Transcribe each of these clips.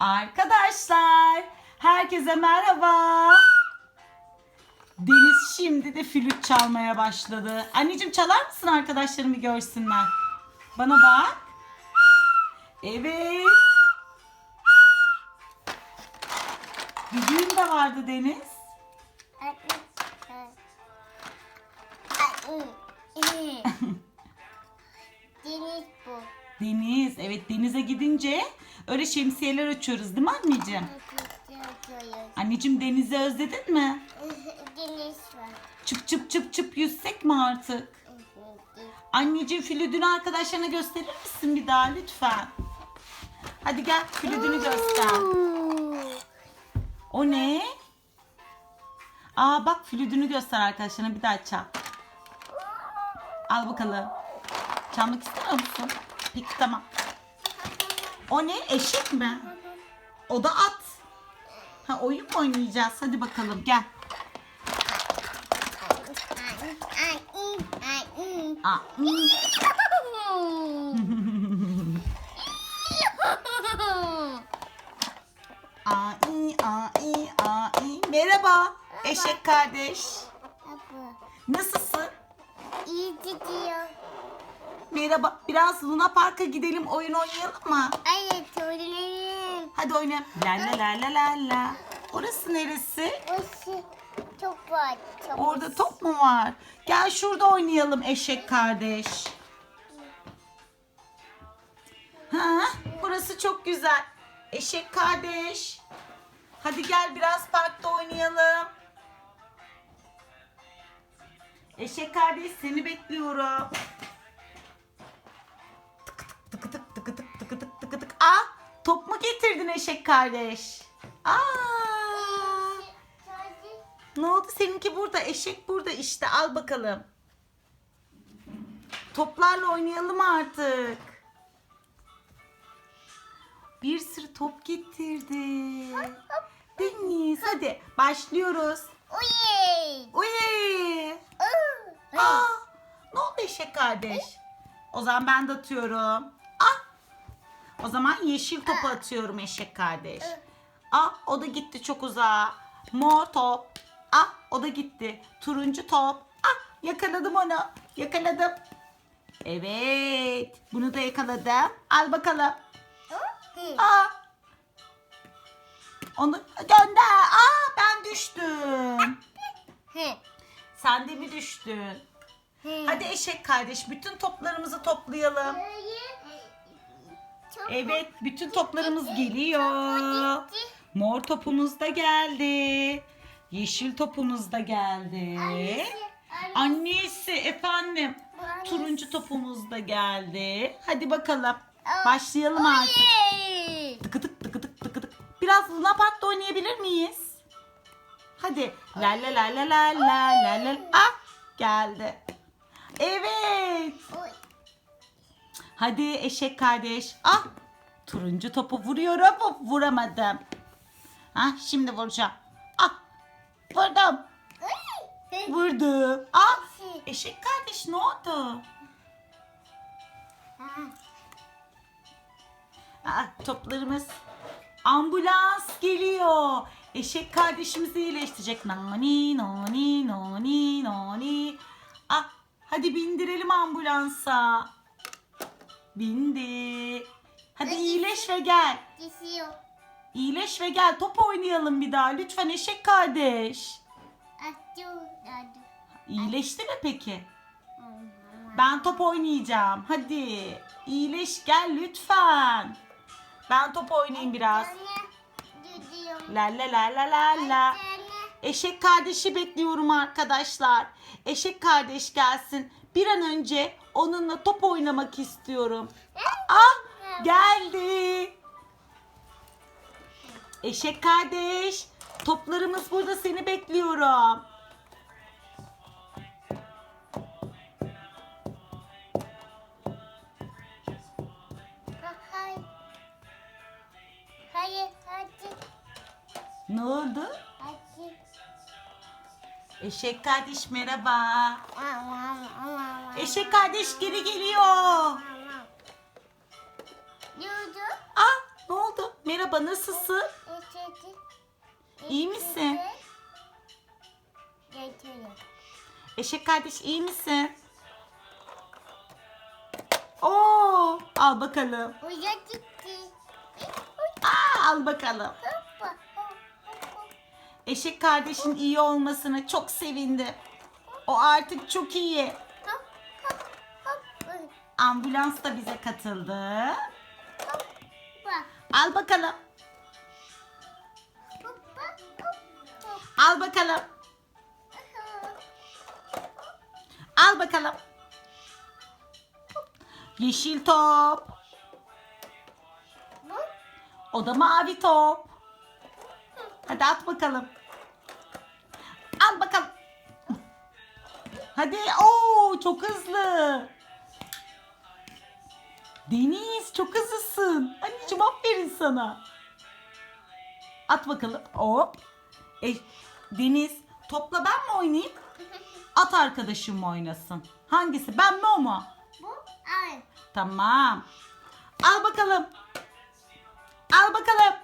Arkadaşlar, herkese merhaba. Deniz şimdi de flüt çalmaya başladı. Anneciğim çalar mısın arkadaşlarım bir görsünler? Bana bak. Evet. Düdüğün de vardı Deniz. Deniz bu. Deniz, evet denize gidince öyle şemsiyeler açıyoruz değil mi anneciğim? Anneciğim denizi özledin mi? Deniz var. Çıp çıp çıp çıp yüzsek mi artık? Anneciğim flütünü arkadaşlarına gösterir misin bir daha lütfen? Hadi gel flütünü göster. O ne? Aa bak flütünü göster arkadaşlarına bir daha çal. Al bakalım. Çalmak istiyor musun? Peki tamam. O ne? Eşek mi? O da at. Ha oyun mu oynayacağız? Hadi bakalım gel. Aa. Ai, ai, ai. Merhaba eşek kardeş. Nasılsın? İyi gidiyor. Merhaba. Biraz Luna Park'a gidelim oyun oynayalım mı? Hayır söyleyin. Hadi oynayalım. La la la la la la. Orası neresi? Burası çok var. Çok Orada top mu var? Gel şurada oynayalım eşek kardeş. Ha, burası çok güzel. Eşek kardeş. Hadi gel biraz parkta oynayalım. Eşek kardeş seni bekliyorum. Top mu getirdin eşek kardeş? Aa. Ne oldu seninki burada eşek burada işte al bakalım. Toplarla oynayalım artık. Bir sürü top getirdi. Deniz hadi başlıyoruz. Uyey. Uy. Aa, ne oldu eşek kardeş? O zaman ben de atıyorum. O zaman yeşil topu atıyorum eşek kardeş. Ah o da gitti çok uzağa. Mor top. Ah o da gitti. Turuncu top. Ah yakaladım onu. Yakaladım. Evet. Bunu da yakaladım. Al bakalım. Ah. Onu gönder. Ah ben düştüm. Sen de mi düştün? Hadi eşek kardeş bütün toplarımızı toplayalım. Evet bütün toplarımız geliyor. Mor topumuz da geldi. Yeşil topumuz da geldi. Annesi efendim. Turuncu topumuz da geldi. Hadi bakalım. Başlayalım artık. Tıkı tık tıkı tık tıkı tık. Biraz Luna Park'ta oynayabilir miyiz? Hadi. La la la la la la la la. Ah geldi. Evet. Hadi eşek kardeş. Ah turuncu topu vuruyorum. Hop, Vuramadım. Ah şimdi vuracağım. Ah vurdum. Vurdum. Ah eşek kardeş ne oldu? Ah, toplarımız. Ambulans geliyor. Eşek kardeşimizi iyileştirecek. Nani nani nani nani. Ah, hadi bindirelim ambulansa. Bindi. Hadi iyileş ve gel. Kesiyor. İyileş ve gel. Top oynayalım bir daha. Lütfen eşek kardeş. Atıyor. İyileşti mi peki? Ben top oynayacağım. Hadi. İyileş gel lütfen. Ben top oynayayım biraz. La la la la la la. Eşek kardeşi bekliyorum arkadaşlar. Eşek kardeş gelsin. Bir an önce onunla top oynamak istiyorum. Ah geldi. Eşek kardeş. Toplarımız burada seni bekliyorum. Hayır. Hayır. Hadi. Ne oldu? Eşek kardeş merhaba. Eşek kardeş geri geliyor. aman. Yürüdü. Ah ne oldu? Merhaba nasılsın? İyi misin? Eşek kardeş iyi misin? Oo, al bakalım. Aa, al bakalım. Eşek kardeşin iyi olmasına çok sevindi. O artık çok iyi. Ambulans da bize katıldı. Al bakalım. Al bakalım. Al bakalım. Yeşil top. O da mavi top. Hadi at bakalım. Hadi. Oo çok hızlı. Deniz çok hızlısın. Anneciğim aferin sana. At bakalım. Hop. E, Deniz topla ben mi oynayayım? At arkadaşım mı oynasın? Hangisi? Ben mi o mu? bu ay. Tamam. Al bakalım. Al bakalım.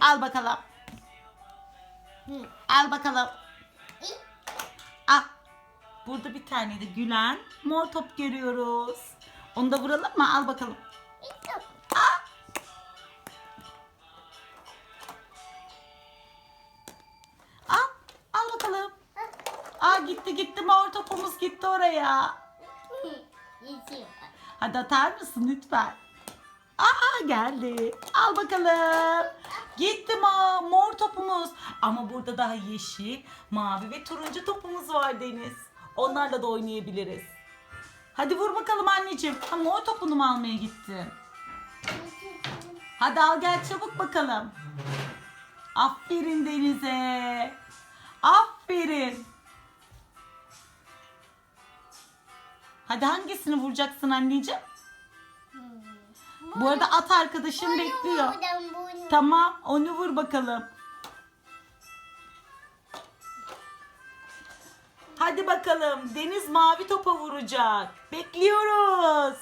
Al bakalım. Hı. Al bakalım. Burada bir tane de gülen mor top görüyoruz. Onu da vuralım mı? Al bakalım. Al. Al bakalım. Aa gitti gitti mor topumuz gitti oraya. Hadi atar mısın lütfen? Aa geldi. Al bakalım. Gitti ma mor topumuz. Ama burada daha yeşil, mavi ve turuncu topumuz var Deniz. Onlarla da oynayabiliriz. Hadi vur bakalım anneciğim. Ha mor topunu mu almaya gittin? Hadi al gel çabuk bakalım. Aferin Deniz'e. Aferin. Hadi hangisini vuracaksın anneciğim? Bu arada at arkadaşım bekliyor. Tamam onu vur bakalım. Hadi bakalım Deniz mavi topa vuracak. Bekliyoruz.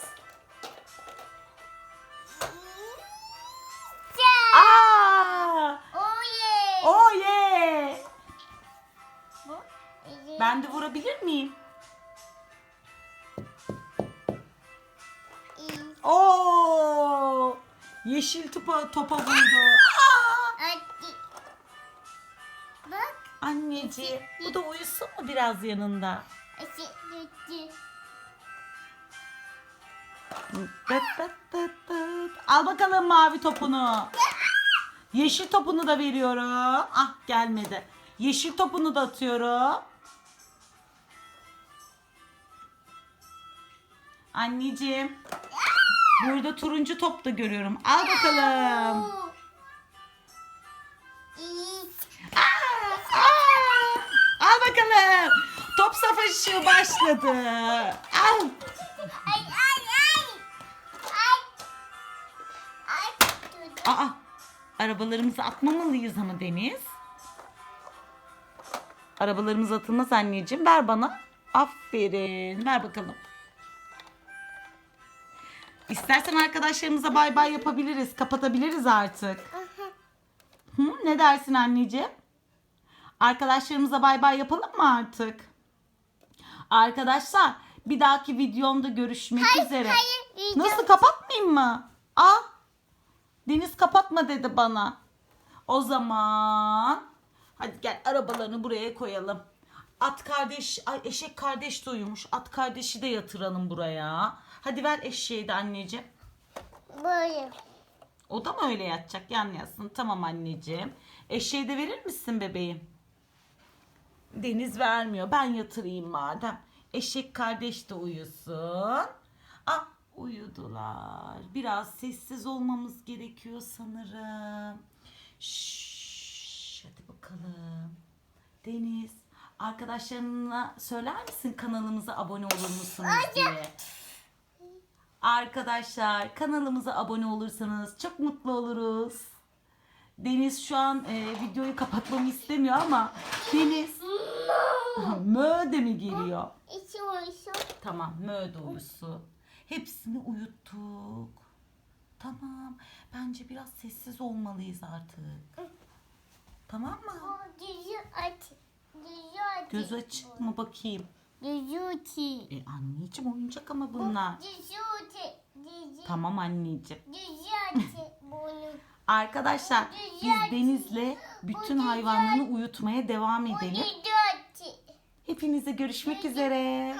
Aa! Oh yeah. Oh yeah! Bu, i, Ben de vurabilir miyim? Oo! Yeşil topa topa vurdu. Aa! Anneciğim bu da uyusun mu biraz yanında? Tıt tıt tıt tıt. Al bakalım mavi topunu. Yeşil topunu da veriyorum. Ah gelmedi. Yeşil topunu da atıyorum. Anneciğim. Burada turuncu top da görüyorum. Al bakalım. Başladı. Al. Ay ay ay. Ay. Ay. Aa, arabalarımızı atmamalıyız ama Deniz. Arabalarımız atılmaz anneciğim. Ver bana. Aferin. Ver bakalım. İstersen arkadaşlarımıza bay bay yapabiliriz. Kapatabiliriz artık. Hı, ne dersin anneciğim? Arkadaşlarımıza bay bay yapalım mı artık? Arkadaşlar bir dahaki videomda görüşmek üzere. hayır, Nasıl kapatmayayım mı? Aa, Deniz kapatma dedi bana. O zaman hadi gel arabalarını buraya koyalım. At kardeş, ay eşek kardeş de uyumuş. At kardeşi de yatıralım buraya. Hadi ver eşeği de anneciğim. Böyle. O da mı öyle yatacak? Yan yatsın. Tamam anneciğim. Eşeği de verir misin bebeğim? Deniz vermiyor. Ben yatırayım madem. Eşek kardeş de uyusun. Ah uyudular. Biraz sessiz olmamız gerekiyor sanırım. Şşş, hadi bakalım. Deniz arkadaşlarına söyler misin kanalımıza abone olur musunuz diye. Arkadaşlar kanalımıza abone olursanız çok mutlu oluruz. Deniz şu an e, videoyu kapatmamı istemiyor ama Deniz mö de mi geliyor? İçi uyusun. Tamam mö de uyusu. Hepsini uyuttuk. Tamam. Bence biraz sessiz olmalıyız artık. Tamam mı? Gözü aç. Gözü aç. Göz açık mı bakayım? Gözü aç. E anneciğim oyuncak ama bunlar. Gözü aç. Gözü Tamam anneciğim. Gözü aç. Bunu. Arkadaşlar biz Deniz'le bütün hayvanları uyutmaya devam edelim. Hepinize görüşmek üzere.